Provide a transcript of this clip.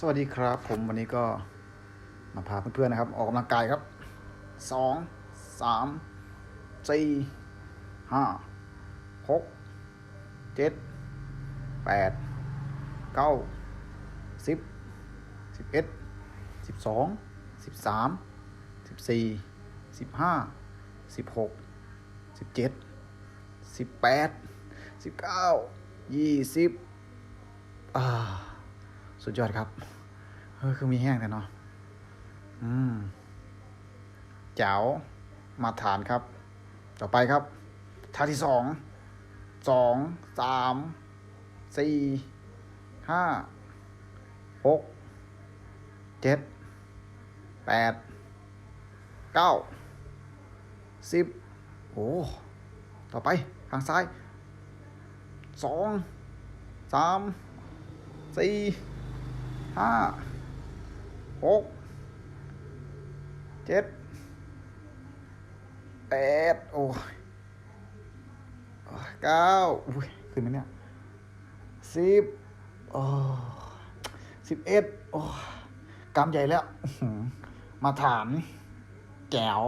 สวัสดีครับ ผมวันนี้ก็มาพาเพื่อนๆนะครับ ออกกำลังกายครับสองสามสี่ห้าหกเจ็ดแปดเก้าสิบสิบเอ็ดสิบสองสิบสามสิบสี่สิบห้าสิบหกสิบเจ็ดสิบแปดสิบเก้ายี่สิบอ่า สุดยอดครับเฮ้ยคือมีแห้งแต่เนาะอืมเจ๋วมาฐานครับ ต่อไปครับท่าที่สองสองสามสี่ห้าหกเจ็ดแปดเก้าสิบโอ้ต่อไปทางซ้ายสองสามสี่ ห้าหกเจ็ดแปดโอ้ยเก้าอุ้ยขึ้นไหมเนี่ยสิบโอ้สิบเอ็ดโอ้กำใหญ่แล้ว มาฐานแก้ว